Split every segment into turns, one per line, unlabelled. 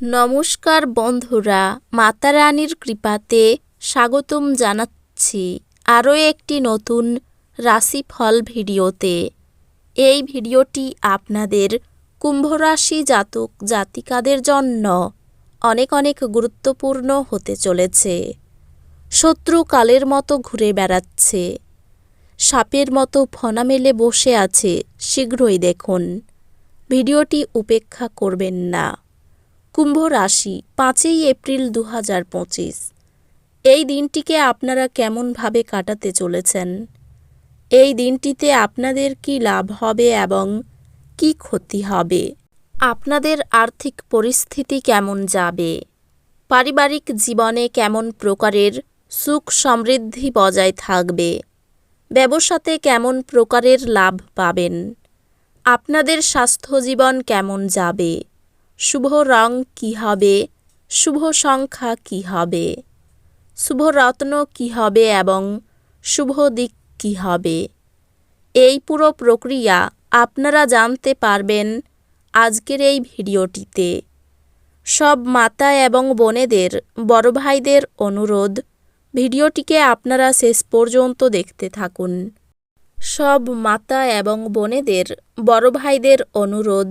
নমস্কার বন্ধুরা মাতা রানীর কৃপাতে স্বাগতম জানাচ্ছি আরও একটি নতুন রাশিফল ভিডিওতে। এই ভিডিওটি আপনাদের কুম্ভরাশি জাতক জাতিকাদের জন্য অনেক অনেক গুরুত্বপূর্ণ হতে চলেছে। শত্রু কালের মতো ঘুরে বেড়াচ্ছে। সাপের মতো ফনা মেলে বসে আছে, শীঘ্রই দেখুন। ভিডিওটি উপেক্ষা করবেন না। কুম্ভ রাশি, পাঁচই এপ্রিল দু হাজার পঁচিশ। এই দিনটিকে আপনারা কেমনভাবে কাটাতে চলেছেন? এই দিনটিতে আপনাদের কি লাভ হবে এবং কি ক্ষতি হবে? আপনাদের আর্থিক পরিস্থিতি কেমন যাবে? পারিবারিক জীবনে কেমন প্রকারের সুখ সমৃদ্ধি বজায় থাকবে? ব্যবসাতে কেমন প্রকারের লাভ পাবেন? আপনাদের স্বাস্থ্য জীবন কেমন যাবে? শুভ রং কী হবে? শুভ সংখ্যা কী হবে? শুভ রত্ন কী হবে এবং শুভ দিক কী হবে? এই পুরো প্রক্রিয়া আপনারা জানতে পারবেন আজকের এই ভিডিওটিতে। সব মাতা এবং বোনেদের, বড় ভাইদের অনুরোধ, ভিডিওটিকে আপনারা শেষ পর্যন্ত দেখতে থাকুন। সব মাতা এবং বোনেদের, বড় ভাইদের অনুরোধ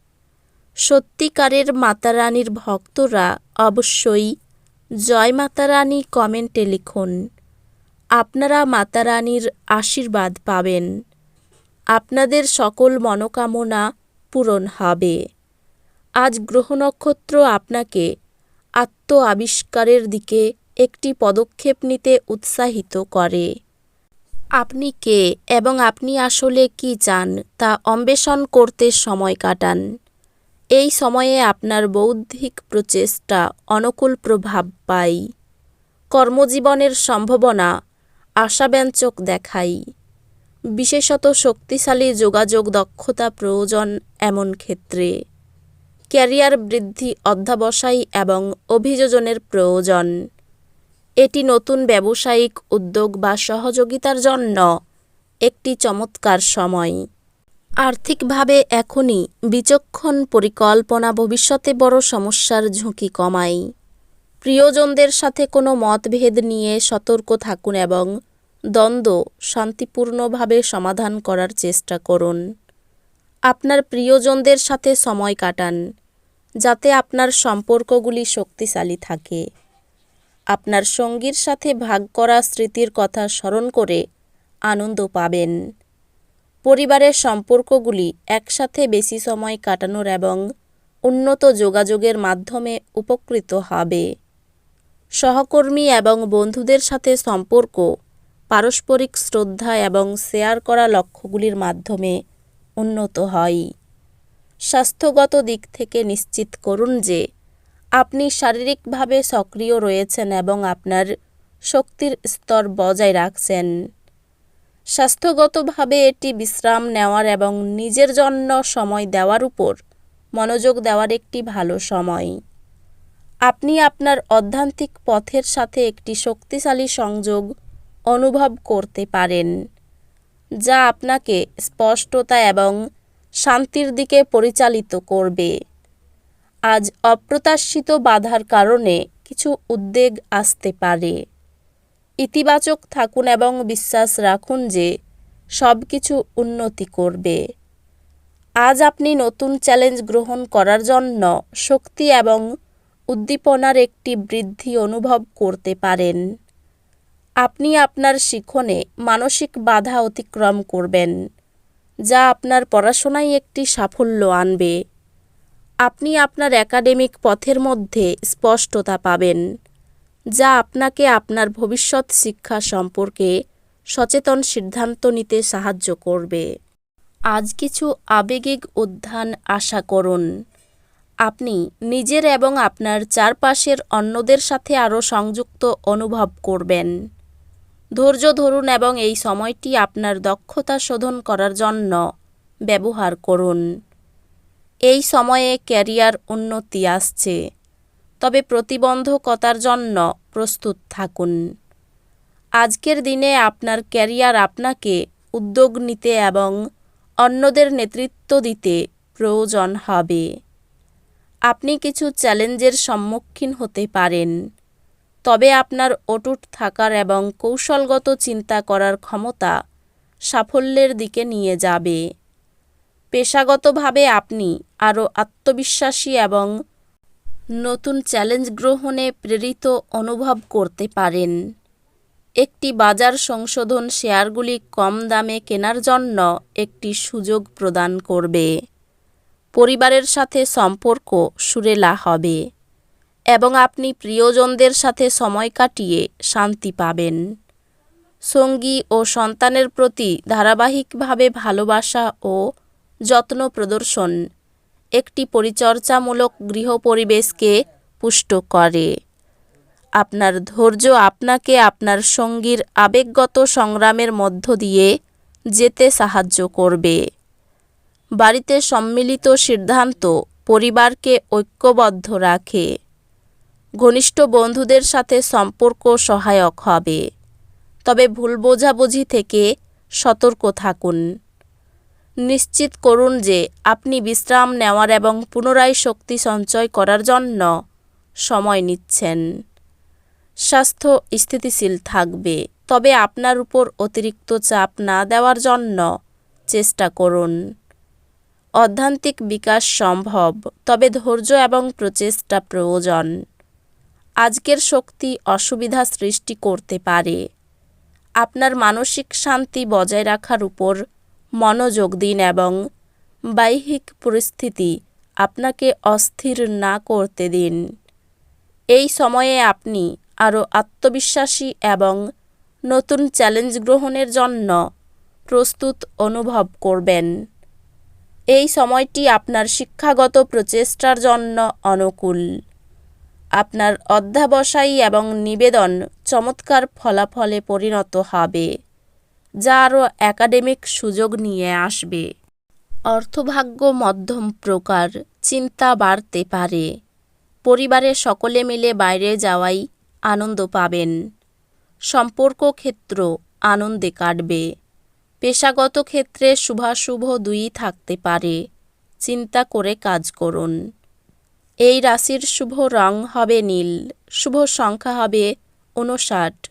সত্যিকারের মাতারানীর ভক্তরা অবশ্যই জয় মাতারানী কমেন্টে লিখুন। আপনারা মাতারানীর আশীর্বাদ পাবেন। আপনাদের সকল মনোকামনা পূরণ হবে। আজ গ্রহ নক্ষত্র আপনাকে আত্ম আবিষ্কারের দিকে একটি পদক্ষেপ নিতে উৎসাহিত করে। আপনি কে এবং আপনি আসলে কি চান তা অন্বেষণ করতে সময় কাটান। এই সময়ে আপনার বৌদ্ধিক প্রচেষ্টা অনুকূল প্রভাব পায়। কর্মজীবনের সম্ভাবনা আশাব্যঞ্জক দেখাই বিশেষত শক্তিশালী যোগাযোগ দক্ষতা প্রয়োজন এমন ক্ষেত্রে। ক্যারিয়ার বৃদ্ধি অধ্যাবসায়ী এবং অভিযোজনের প্রয়োজন। এটি নতুন ব্যবসায়িক উদ্যোগ বা সহযোগিতার জন্য একটি চমৎকার সময়। আর্থিকভাবে এখনই বিচক্ষণ পরিকল্পনা ভবিষ্যতে বড় সমস্যার ঝুঁকি কমায়। প্রিয়জনদের সাথে কোনো মতভেদ নিয়ে সতর্ক থাকুন এবং দ্বন্দ্ব শান্তিপূর্ণভাবে সমাধান করার চেষ্টা করুন। আপনার প্রিয়জনদের সাথে সময় কাটান, যাতে আপনার সম্পর্কগুলি শক্তিশালী থাকে। আপনার সঙ্গীর সাথে ভাগ করা স্মৃতির কথা স্মরণ করে আনন্দ পাবেন। পরিবারের সম্পর্কগুলি একসাথে বেশি সময় কাটানোর এবং উন্নত যোগাযোগের মাধ্যমে উপকৃত হবে। সহকর্মী এবং বন্ধুদের সাথে সম্পর্ক, পারস্পরিক শ্রদ্ধা এবং শেয়ার করা লক্ষ্যগুলির মাধ্যমে উন্নত হয়। স্বাস্থ্যগত দিক থেকে নিশ্চিত করুন যে, আপনি শারীরিকভাবে সক্রিয় রয়েছেন এবং আপনার শক্তির স্তর বজায় রাখছেন। স্বাস্থ্যগতভাবে এটি বিশ্রাম নেওয়ার এবং নিজের জন্য সময় দেওয়ার উপর মনোযোগ দেওয়ার একটি ভালো সময়। আপনি আপনার অধ্যান্তিক পথের সাথে একটি শক্তিশালী সংযোগ অনুভব করতে পারেন, যা আপনাকে স্পষ্টতা এবং শান্তির দিকে পরিচালিত করবে। আজ অপ্রত্যাশিত বাধার কারণে কিছু উদ্বেগ আসতে পারে। ইতিবাচক থাকুন এবং বিশ্বাস রাখুন যে সব কিছু উন্নতি করবে। আজ আপনি নতুন চ্যালেঞ্জ গ্রহণ করার জন্য শক্তি এবং উদ্দীপনার একটি বৃদ্ধি অনুভব করতে পারেন। আপনি আপনার শিখনে মানসিক বাধা অতিক্রম করবেন, যা আপনার পড়াশোনায় একটি সাফল্য আনবে। আপনি আপনার একাডেমিক পথের মধ্যে স্পষ্টতা পাবেন। যা আপনাকে আপনার ভবিষ্যৎ শিক্ষা সম্পর্কে সচেতন সিদ্ধান্ত নিতে সাহায্য করবে। আজ কিছু আবেগিক উত্থান আশা করুন। আপনি নিজের এবং আপনার চারপাশের অন্যদের সাথে আরও সংযুক্ত অনুভব করবেন। ধৈর্য ধরুন এবং এই সময়টি আপনার দক্ষতা শোধন করার জন্য ব্যবহার করুন। এই সময়ে ক্যারিয়ার উন্নতি আসছে। তবে প্রতিবন্ধকতার জন্য প্রস্তুত থাকুন। আজকের দিনে আপনার ক্যারিয়ার আপনাকে উদ্যোগ নিতে এবং অন্যদের নেতৃত্ব দিতে প্রয়োজন হবে। আপনি কিছু চ্যালেঞ্জের সম্মুখীন হতে পারেন। তবে আপনার অটুট থাকার এবং কৌশলগত চিন্তা করার ক্ষমতা সাফল্যের দিকে নিয়ে যাবে। পেশাগতভাবে আপনি আরও আত্মবিশ্বাসী এবং নতুন চ্যালেঞ্জ গ্রহণে প্রেরিত অনুভব করতে পারেন। একটি বাজার সংশোধন শেয়ারগুলি কম দামে কেনার জন্য একটি সুযোগ প্রদান করবে। পরিবারের সাথে সম্পর্ক সুরেলা হবে এবং আপনি প্রিয়জনদের সাথে সময় কাটিয়ে শান্তি পাবেন। সঙ্গী ও সন্তানের প্রতি ধারাবাহিকভাবে ভালোবাসা ও যত্ন প্রদর্শন একটি পরিচর্যামূলক গৃহ পরিবেশকে পুষ্ট করে। আপনার ধৈর্য আপনাকে আপনার সঙ্গীর আবেগগত সংগ্রামের মধ্য দিয়ে যেতে সাহায্য করবে। বাড়িতে সম্মিলিত সিদ্ধান্ত পরিবারকে ঐক্যবদ্ধ রাখে। ঘনিষ্ঠ বন্ধুদের সাথে সম্পর্ক সহায়ক হবে। তবে ভুল বোঝাবুঝি থেকে সতর্ক থাকুন। নিশ্চিত করুন যে আপনি বিশ্রাম নেওয়ার এবং পুনরায় শক্তি সঞ্চয় করার জন্য সময় নিচ্ছেন। স্বাস্থ্য স্থিতিশীল থাকবে। তবে আপনার উপর অতিরিক্ত চাপ না দেওয়ার জন্য চেষ্টা করুন। অধ্যান্তিক বিকাশ সম্ভব, তবে ধৈর্য এবং প্রচেষ্টা প্রয়োজন। আজকের শক্তি অসুবিধা সৃষ্টি করতে পারে। আপনার মানসিক শান্তি বজায় রাখার উপর মনোযোগ দিন এবং বাহ্যিক পরিস্থিতি আপনাকে অস্থির না করতে দিন। এই সময়ে আপনি আরও আত্মবিশ্বাসী এবং নতুন চ্যালেঞ্জ গ্রহণের জন্য প্রস্তুত অনুভব করবেন। এই সময়টি আপনার শিক্ষাগত প্রচেষ্টার জন্য অনুকূল। আপনার অধ্যাবসায়ী এবং নিবেদন চমৎকার ফলাফলে পরিণত হবে। যা আরও একাডেমিক সুযোগ নিয়ে আসবে। অর্থভাগ্য মধ্যম প্রকার, চিন্তা বাড়তে পারে। পরিবারের সকলে মিলে বাইরে যাওয়াই আনন্দ পাবেন। সম্পর্ক ক্ষেত্র আনন্দে কাটবে। পেশাগত ক্ষেত্রে শুভাশুভ দুই থাকতে পারে। চিন্তা করে কাজ করুন। এই রাশির শুভ রং হবে নীল, শুভ সংখ্যা হবে উনষাট